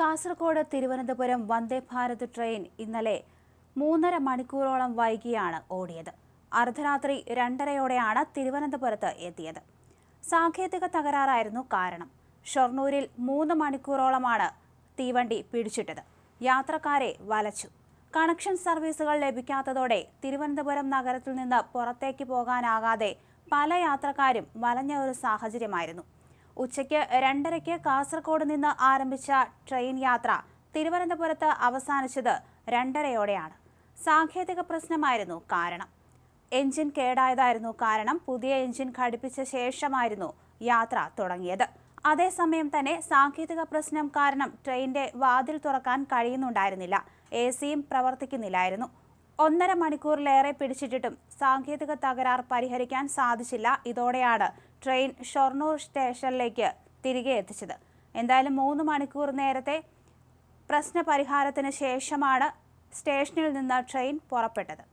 Kasaragod Thiruvananthapuram Vande Bharat train ഇന്നലെ മൂന്നര മണിക്കൂറോളം വൈകിയാണ് ഓടിയത്. അർദ്ധരാത്രി രണ്ടരയോടെയാണ് തിരുവനന്തപുരത്ത് എത്തിയത്. സാങ്കേതിക തകരാറായിരുന്നു കാരണം. ഷൊർണൂരിൽ മൂന്ന് മണിക്കൂറോളമാണ് തീവണ്ടി പിടിച്ചിട്ടത്. യാത്രക്കാരെ വലച്ചു. കണക്ഷൻ സർവീസുകൾ ലഭിക്കാത്തതോടെ തിരുവനന്തപുരം നഗരത്തിൽ നിന്ന് പുറത്തേക്ക് പോകാനാകാതെ പല യാത്രക്കാരും വലഞ്ഞ ഒരു സാഹചര്യമായിരുന്നു. ഉച്ചയ്ക്ക് രണ്ടരയ്ക്ക് കാസർഗോഡ് നിന്ന് ആരംഭിച്ച ട്രെയിൻ യാത്ര തിരുവനന്തപുരത്ത് അവസാനിച്ചത് രണ്ടരയോടെയാണ്. സാങ്കേതിക പ്രശ്നമായിരുന്നു കാരണം. എഞ്ചിൻ കേടായതായിരുന്നു കാരണം പുതിയ എഞ്ചിൻ ഘടിപ്പിച്ച ശേഷമായിരുന്നു യാത്ര തുടങ്ങിയത്. അതേസമയം തന്നെ സാങ്കേതിക പ്രശ്നം കാരണം ട്രെയിനിന്റെ വാതിൽ തുറക്കാൻ കഴിയുന്നുണ്ടായിരുന്നില്ല. എ സിയും പ്രവർത്തിക്കുന്നില്ലായിരുന്നു. ഒന്നര മണിക്കൂറിലേറെ പിടിച്ചിട്ടിട്ടും സാങ്കേതിക തകരാർ പരിഹരിക്കാൻ സാധിച്ചില്ല. ഇതോടെയാണ് ട്രെയിൻ ഷൊർണൂർ സ്റ്റേഷനിലേക്ക് തിരികെ എത്തിച്ചത്. എന്തായാലും മൂന്ന് മണിക്കൂർ നേരത്തെ പ്രശ്നപരിഹാരത്തിന് ശേഷമാണ് സ്റ്റേഷനിൽ നിന്ന് ട്രെയിൻ പുറപ്പെട്ടത്.